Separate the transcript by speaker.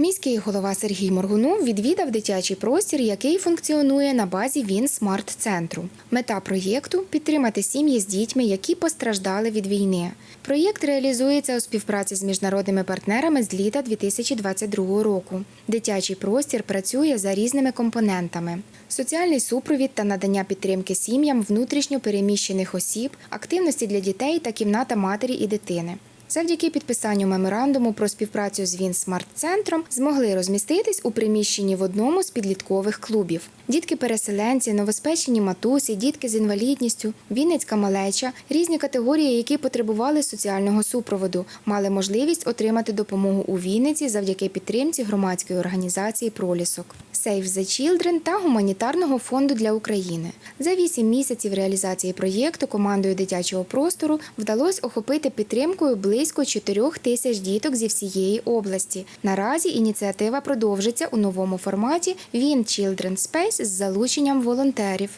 Speaker 1: Міський голова Сергій Моргунов відвідав дитячий простір, який функціонує на базі Він Смарт Центру. Мета проєкту підтримати сім'ї з дітьми, які постраждали від війни. Проєкт реалізується у співпраці з міжнародними партнерами з літа 2022 року. Дитячий простір працює за різними компонентами: соціальний супровід та надання підтримки сім'ям внутрішньо переміщених осіб, активності для дітей та кімната матері і дитини. Завдяки підписанню меморандуму про співпрацю з Він Смарт Центром змогли розміститись у приміщенні в одному з підліткових клубів. Дітки-переселенці, новоспечені матусі, дітки з інвалідністю, Вінницька малеча, різні категорії, які потребували соціального супроводу, мали можливість отримати допомогу у Вінниці завдяки підтримці громадської організації Пролісок. Save the Children та гуманітарного фонду для України. За вісім місяців реалізації проєкту командою дитячого простору вдалося охопити підтримкою близько 4 тисяч діток зі всієї області. Наразі ініціатива продовжиться у новому форматі Він Children Space з залученням волонтерів.